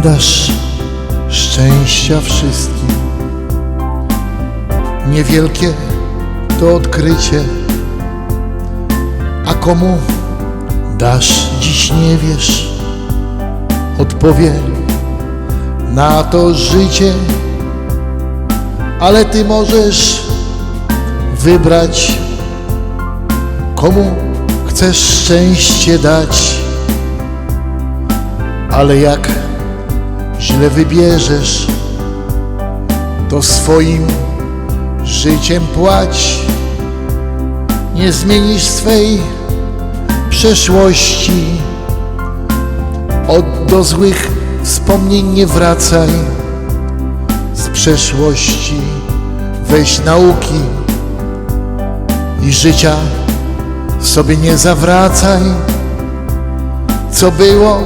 dasz szczęścia wszystkim. Niewielkie to odkrycie, a komu dasz dziś nie wiesz, odpowie na to życie, ale ty możesz wybrać, komu chcesz szczęście dać, ale jak źle wybierzesz, to swoim życiem płać. Nie zmienisz swej przeszłości. Od do złych wspomnień nie wracaj. Z przeszłości weź nauki i życia sobie nie zawracaj. Co było,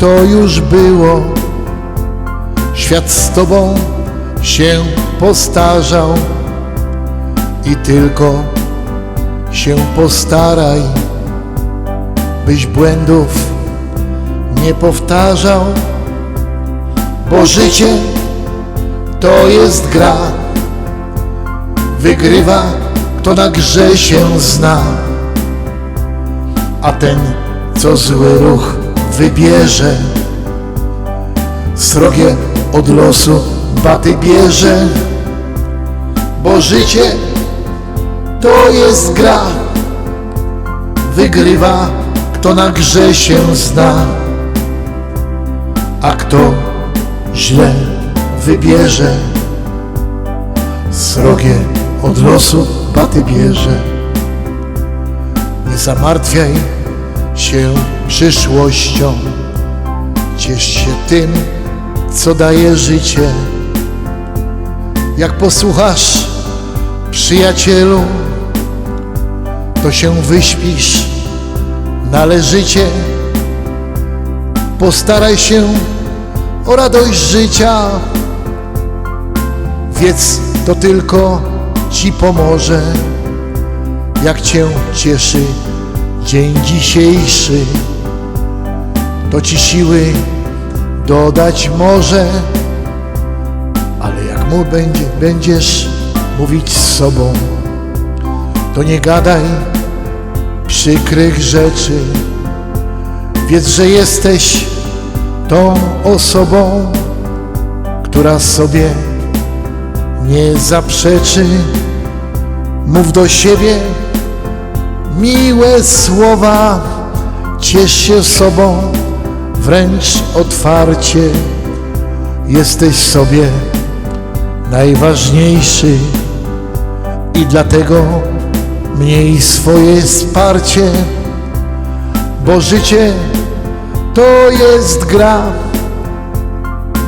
to już było. Świat z tobą się postarzał i tylko się postaraj, byś błędów nie powtarzał, bo życie to jest gra. Wygrywa, kto na grze się zna, a ten, co zły ruch wybierze, srogie od losu baty bierze, bo życie to jest gra. Wygrywa, kto na grze się zna, a kto źle wybierze, srogie od losu baty bierze. Nie zamartwiaj się przyszłością, ciesz się tym, co daje życie. Jak posłuchasz, przyjacielu, to się wyśpisz należycie. Postaraj się o radość życia. Wiedz, to tylko ci pomoże, jak cię cieszy dzień dzisiejszy. To ci siły dodać może, ale jak mu będzie, będziesz mówić z sobą, to nie gadaj przykrych rzeczy. Wiedz, że jesteś tą osobą, która sobie nie zaprzeczy. Mów do siebie miłe słowa, ciesz się sobą wręcz otwarcie. Jesteś sobie najważniejszy i dlatego mniej swoje wsparcie, bo życie to jest gra.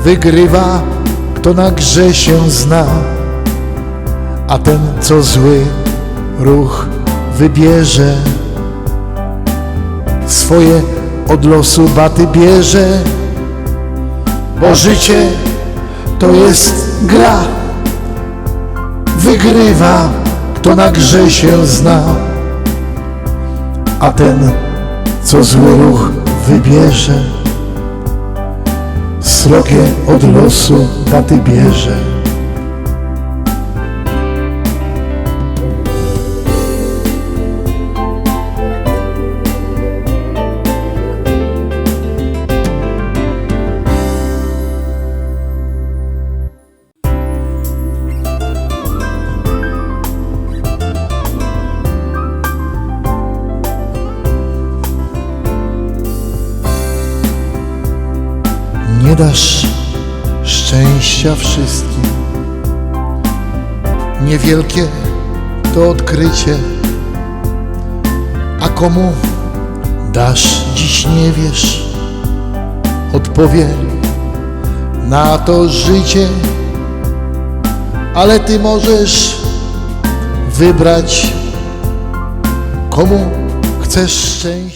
Wygrywa, kto na grze się zna, a ten, co zły ruch wybierze, swoje od losu baty bierze, bo życie to jest gra. Wygrywa, kto na grze się zna, a ten, co zły ruch wybierze, srogie od losu baty bierze. Nie dasz szczęścia wszystkim. Niewielkie to odkrycie, a komu dasz dziś nie wiesz, odpowie na to życie, ale ty możesz wybrać, komu chcesz szczęścia.